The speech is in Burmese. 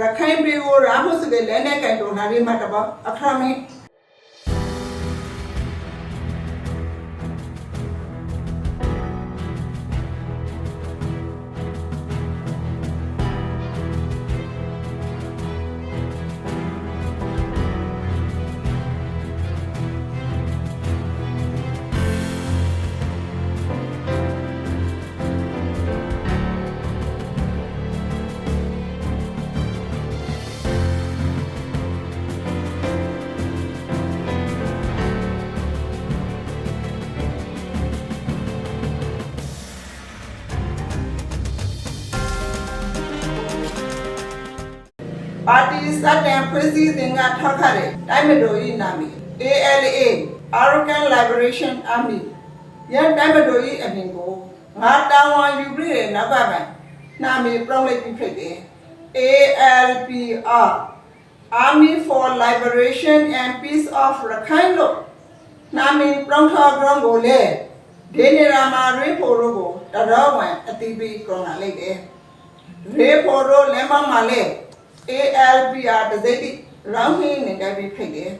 ရခိုင်ပြည်ကိုရာမှုစကေလဲနဲ့ကင်တော်နာရီမှာတပါအခရမင်း ပါတီစတဲ့ဖွဲ့စည်းတင်ကထောက်ခတဲ့တိုင်းမတော်ဤနာမည် ALA Arakan Liberation Army ရန်တိုင်းမတော်ဤအမည်ကိုငါတောင်းဝယူပြီးတဲ့နောက်ကမှနာမည်ပြောင်းလိုက်ပြီးဖြစ်တယ် ALPR Army for Liberation and Peace of Rakhine လို့နာမည်ပြောင်းထားကြောင်းကိုလေဒေနေရာမှာရေးဖို့လို့ကိုတတော်ဝင်အတိပိကောင်းလာလိုက်တယ်ရေပေါ်တော့လဲမမလဲ ALPR တစိမ့်တိရောင်းဟင်းနေကြပြီးဖြစ်တယ်